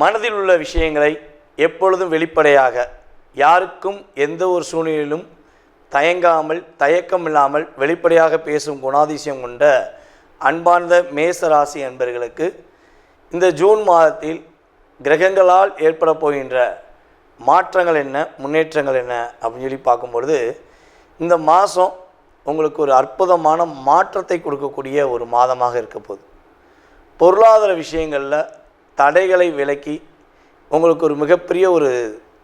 மனதில் உள்ள விஷயங்களை எப்பொழுதும் வெளிப்படையாக யாருக்கும் எந்த ஒரு சூழ்நிலையிலும் தயங்காமல் தயக்கம் இல்லாமல் வெளிப்படையாக பேசும் குணாதிசயம் கொண்ட அன்பார்ந்த மேச ராசி அன்பர்களுக்கு இந்த ஜூன் மாதத்தில் கிரகங்களால் ஏற்பட போகின்ற மாற்றங்கள் என்ன முன்னேற்றங்கள் என்ன அப்படின்னு சொல்லி பார்க்கும்பொழுது இந்த மாதம் உங்களுக்கு ஒரு அற்புதமான மாற்றத்தை கொடுக்கக்கூடிய ஒரு மாதமாக இருக்க போகுது. பொருளாதார விஷயங்களில் தடைகளை விலக்கி உங்களுக்கு ஒரு மிகப்பெரிய ஒரு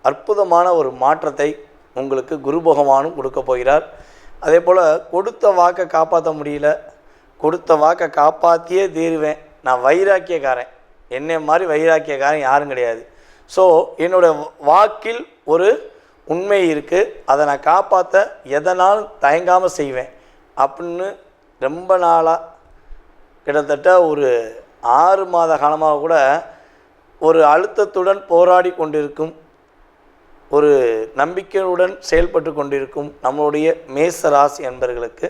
அற்புதமான ஒரு மாற்றத்தை உங்களுக்கு குரு பகவானும் கொடுக்க போகிறார். அதே போல் கொடுத்த வாக்கை காப்பாற்ற முடியல கொடுத்த வாக்கை காப்பாற்றியே தீருவேன். நான் வைராக்கியக்காரன். என்னை மாதிரி வைராக்கியக்காரன் யாரும் கிடையாது. ஸோ என்னோட வாக்கில் ஒரு உண்மை இருக்குது அதை நான் காப்பாற்ற எதனாலும் தயங்காமல் செய்வேன். அப்படின்னு ரொம்ப நாளாக கிட்டத்தட்ட ஒரு ஆறு மாத காலமாக கூட ஒரு அழுத்தத்துடன் போராடி கொண்டிருக்கும் ஒரு நம்பிக்கையுடன் செயல்பட்டு கொண்டிருக்கும் நம்மளுடைய மேச ராசி என்பர்களுக்கு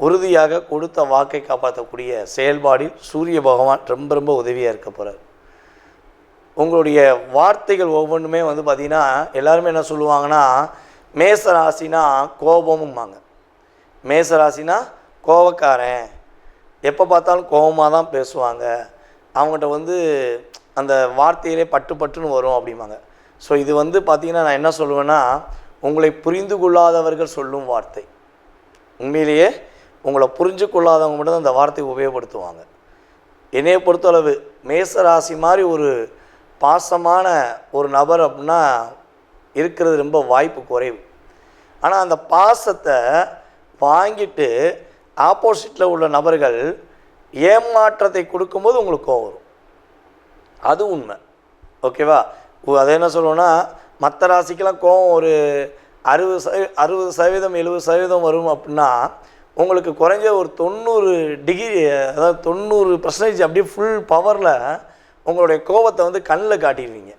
உறுதியாக கொடுத்த வாக்கை காப்பாற்றக்கூடிய செயல்பாடில் சூரிய பகவான் ரொம்ப ரொம்ப உதவியாக இருக்க போகிறார் உங்களுடைய வார்த்தைகள் ஒவ்வொன்றுமே வந்து பார்த்திங்கன்னா எல்லாருமே என்ன சொல்லுவாங்கன்னா மேச ராசினா கோபமும்பாங்க. மேச ராசினா கோபக்காரன். எப்போ பார்த்தாலும் கோபமாக தான் பேசுவாங்க. அவங்ககிட்ட வந்து அந்த வார்த்தையிலே பட்டு பட்டுன்னு வரும் அப்படிம்பாங்க. ஸோ இது வந்து பார்த்திங்கன்னா நான் என்ன சொல்லுவேன்னா உங்களை புரிந்து கொள்ளாதவர்கள் சொல்லும் வார்த்தை. உண்மையிலேயே உங்களை புரிஞ்சு கொள்ளாதவங்க மட்டும் தான் வார்த்தையை உபயோகப்படுத்துவாங்க. என்னையை பொறுத்தளவு மேச ராசி மாதிரி ஒரு பாசமான ஒரு நபர் அப்படின்னா இருக்கிறது ரொம்ப வாய்ப்பு குறைவு. ஆனால் அந்த பாசத்தை வாங்கிட்டு ஆப்போசிட்டில் உள்ள நபர்கள் ஏமாற்றத்தை கொடுக்கும்போது உங்களுக்கு கோவம் வரும். அது உண்மை. ஓகேவா? அதை என்ன சொல்லுவோன்னா மற்ற ராசிக்கெல்லாம் கோவம் ஒரு அறுபது சதவீ அறுபது சதவீதம் எழுபது சதவீதம் வரும் அப்படின்னா உங்களுக்கு குறைஞ்ச ஒரு தொண்ணூறு டிகிரி அதாவது தொண்ணூறு பர்சன்டேஜ் அப்படியே ஃபுல் பவரில் உங்களுடைய கோபத்தை வந்து கண்ணில் காட்டிடுவீங்க.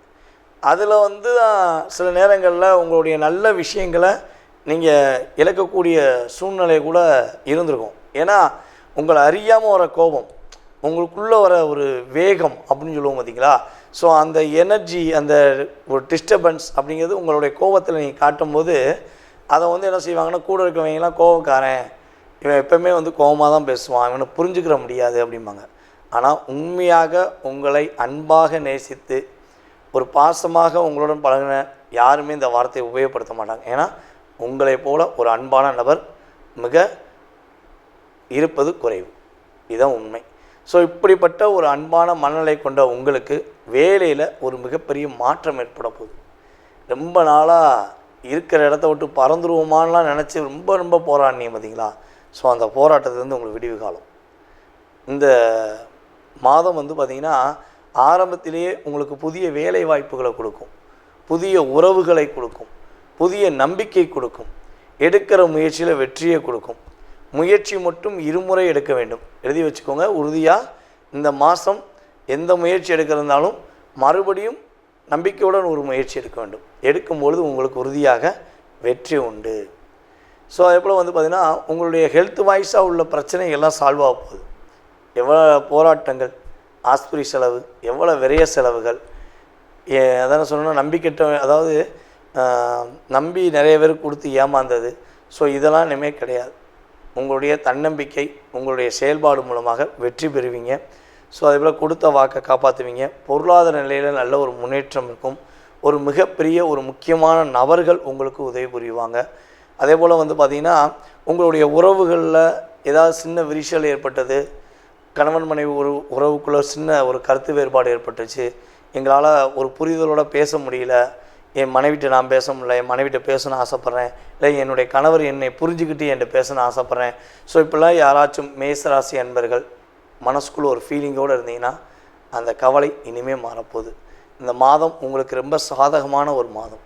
அதில் வந்து சில நேரங்களில் உங்களுடைய நல்ல விஷயங்களை நீங்கள் இழக்கக்கூடிய சூழ்நிலை கூட இருந்திருக்கும். ஏன்னா உங்களை அறியாமல் வர கோபம் உங்களுக்குள்ளே வர ஒரு வேகம் அப்படின்னு சொல்லுவோம் பார்த்தீங்களா ஸோ அந்த எனர்ஜி அந்த ஒரு டிஸ்டர்பன்ஸ் அப்படிங்கிறது உங்களுடைய கோபத்தில் நீங்கள் காட்டும்போது அதை வந்து என்ன செய்வாங்கன்னா கூட இருக்கவங்கலாம் கோபக்காரன் இவன் எப்பவுமே வந்து கோபமாக தான் பேசுவான் இவனை புரிஞ்சுக்கிற முடியாது அப்படிம்பாங்க. ஆனால் உண்மையாக உங்களை அன்பாக நேசித்து ஒரு பாசமாக உங்களுடன் பழகின யாருமே இந்த வார்த்தையை உபயோகப்படுத்த மாட்டாங்க. ஏன்னா உங்களைப் போல ஒரு அன்பான நபர் மிக இருப்பது குறைவு. இதுதான் உண்மை. ஸோ இப்படிப்பட்ட ஒரு அன்பான மனநிலை கொண்ட உங்களுக்கு வேலையில் ஒரு மிகப்பெரிய மாற்றம் ஏற்பட போகுது. ரொம்ப நாளாக இருக்கிற இடத்த விட்டு பறந்துருவோமான்லாம் நினச்சி ரொம்ப ரொம்ப போராடினீங்க பார்த்தீங்களா ஸோ அந்த போராட்டத்துலேருந்து உங்களுக்கு விடிவு காலம். இந்த மாதம் வந்து பார்த்திங்கன்னா ஆரம்பத்திலேயே உங்களுக்கு புதிய வேலை வாய்ப்புகளை கொடுக்கும். புதிய உறவுகளை கொடுக்கும். புதிய நம்பிக்கை கொடுக்கும். எடுக்கிற முயற்சியில் வெற்றியை கொடுக்கும். முயற்சி மட்டும் இருமுறை எடுக்க வேண்டும். எழுதி வச்சுக்கோங்க உறுதியாக இந்த மாதம் எந்த முயற்சி எடுக்கிறதுனாலும் மறுபடியும் நம்பிக்கையுடன் ஒரு முயற்சி எடுக்க வேண்டும். எடுக்கும்பொழுது உங்களுக்கு உறுதியாக வெற்றி உண்டு. ஸோ அதே போல் வந்து பார்த்திங்கன்னா உங்களுடைய ஹெல்த் வாய்ஸாக உள்ள பிரச்சனைகள்லாம் சால்வ் ஆக போகுது. எவ்வளோ போராட்டங்கள் ஆஸ்பத்திரி செலவு எவ்வளோ விரைய செலவுகள் ஏ- அதான சொல்லணும்னா நம்பிக்கிட்ட அதாவது நம்பி நிறைய பேர் கொடுத்து ஏமாந்தது. ஸோ இதெல்லாம் இனிமேல் கிடையாது. உங்களுடைய தன்னம்பிக்கை உங்களுடைய செயல்பாடு மூலமாக வெற்றி பெறுவீங்க. ஸோ அதே போல் கொடுத்த வாக்கை காப்பாற்றுவீங்க பொருளாதார நிலையில் நல்ல ஒரு முன்னேற்றம் இருக்கும். ஒரு மிகப்பெரிய ஒரு முக்கியமான நபர்கள் உங்களுக்கு உதவி புரிவாங்க. அதே போல் வந்து பார்த்திங்கன்னா உங்களுடைய உறவுகளில் ஏதாவது சின்ன விரிசல் ஏற்பட்டது கணவன் மனைவி ஒரு உறவுக்குள்ளே சின்ன ஒரு கருத்து வேறுபாடு ஏற்பட்டுச்சு எங்களால் ஒரு புரிதலோட பேச முடியல என் மனைவிட்ட நான் பேச முடியல என் மனைவிட்ட பேசணும்னு ஆசைப்பட்றேன். இல்லை என்னுடைய கணவர் என்னை புரிஞ்சுக்கிட்டு என்கிட்ட பேசணும்னு ஆசைப்பட்றேன். ஸோ இப்படிலாம் யாராச்சும் மேசராசி அன்பர்கள் மனசுக்குள்ளே ஒரு ஃபீலிங்கோடு இருந்தீங்கன்னா அந்த கவலை இனிமேல் மாறப்போகுது. இந்த மாதம் உங்களுக்கு ரொம்ப சாதகமான ஒரு மாதம்.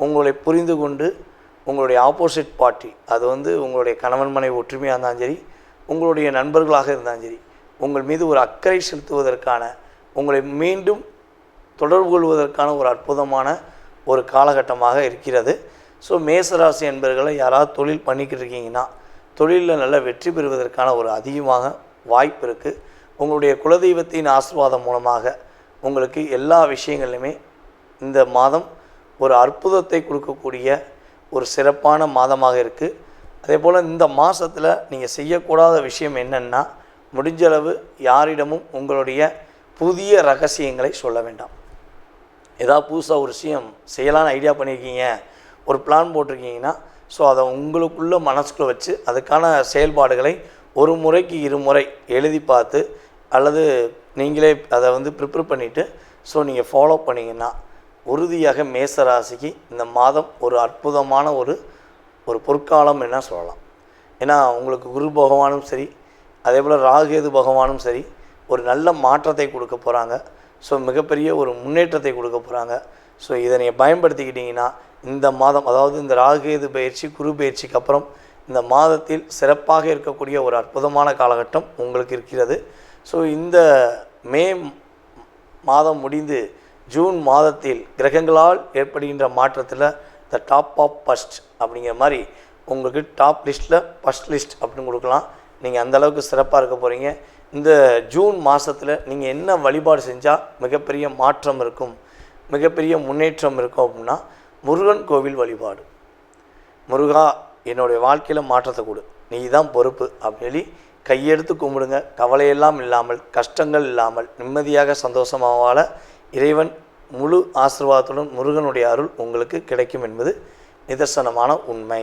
உங்களை புரிந்து கொண்டு உங்களுடைய ஆப்போசிட் பார்ட்டி அது வந்து உங்களுடைய கணவன் மனைவி ஒற்றுமையாக இருந்தாலும் சரி உங்களுடைய நண்பர்களாக இருந்தாலும் சரி உங்கள் மீது ஒரு அக்கறை செலுத்துவதற்கான உங்களை மீண்டும் தொடர்பு கொள்வதற்கான ஒரு அற்புதமான ஒரு காலகட்டமாக இருக்கிறது. ஸோ மேசராசி என்பர்களை யாராவது தொழில் பண்ணிக்கிட்டு இருக்கீங்கன்னா தொழிலில் நல்ல வெற்றி பெறுவதற்கான ஒரு அதிகமாக வாய்ப்பு இருக்குது உங்களுடைய குலதெய்வத்தின் ஆசிர்வாதம் மூலமாக உங்களுக்கு எல்லா விஷயங்கள்லையுமே இந்த மாதம் ஒரு அற்புதத்தை கொடுக்கக்கூடிய ஒரு சிறப்பான மாதமாக இருக்குது அதே போல் இந்த மாதத்தில் நீங்கள் செய்யக்கூடாத விஷயம் என்னென்னா முடிஞ்சளவு யாரிடமும் உங்களுடைய புதிய ரகசியங்களை சொல்ல வேண்டாம். ஏதாவது புதுசாக ஒரு விஷயம் செய்யலான்னு ஐடியா பண்ணியிருக்கீங்க ஒரு பிளான் போட்டிருக்கீங்கன்னா ஸோ அதை உங்களுக்குள்ளே மனசுக்குள்ளே வச்சு அதுக்கான செயல்பாடுகளை ஒரு முறைக்கு இருமுறை எழுதி பார்த்து அல்லது நீங்களே அதை வந்து ப்ரிப்பேர் பண்ணிவிட்டு ஸோ நீங்கள் ஃபாலோ பண்ணிங்கன்னா உறுதியாக மேச ராசிக்கு இந்த மாதம் ஒரு அற்புதமான ஒரு ஒரு பொற்காலம் என்ன சொல்லலாம். ஏன்னா உங்களுக்கு குரு பகவானும் சரி அதே போல் ராகேது பகவானும் சரி ஒரு நல்ல மாற்றத்தை கொடுக்க போகிறாங்க ஸோ மிகப்பெரிய ஒரு முன்னேற்றத்தை கொடுக்க போகிறாங்க ஸோ இதை நீங்கள் பயன்படுத்திக்கிட்டிங்கன்னா இந்த மாதம் அதாவது இந்த ராகுகேது பயிற்சி குரு பயிற்சிக்கு அப்புறம் இந்த மாதத்தில் சிறப்பாக இருக்கக்கூடிய ஒரு அற்புதமான காலகட்டம் உங்களுக்கு இருக்கிறது. ஸோ இந்த மே மாதம் முடிந்து ஜூன் மாதத்தில் கிரகங்களால் ஏற்படுகின்ற மாற்றத்தில் த டாப் ஆஃப் ஃபஸ்ட் அப்படிங்கிற மாதிரி உங்களுக்கு டாப் லிஸ்ட்டில் ஃபஸ்ட் லிஸ்ட் அப்படின்னு கொடுக்கலாம். நீங்கள் அந்த அளவுக்கு சிறப்பாக இருக்க போகிறீங்க இந்த ஜூன் மாதத்தில் நீங்கள் என்ன வழிபாடு செஞ்சால் மிகப்பெரிய மாற்றம் இருக்கும் மிகப்பெரிய முன்னேற்றம் இருக்கும் அப்படின்னா முருகன் கோவில் வழிபாடு. முருகா என்னுடைய வாழ்க்கையில் மாற்றத்தை கொடு. நீ தான் பொறுப்பு அப்படின்னு சொல்லி கையெடுத்து கும்பிடுங்க. கவலையெல்லாம் இல்லாமல் கஷ்டங்கள் இல்லாமல் நிம்மதியாக சந்தோஷமாக வாழ இறைவன் முழு ஆசிர்வாதத்துடன் முருகனுடைய அருள் உங்களுக்கு கிடைக்கும் என்பது நிதர்சனமான உண்மை.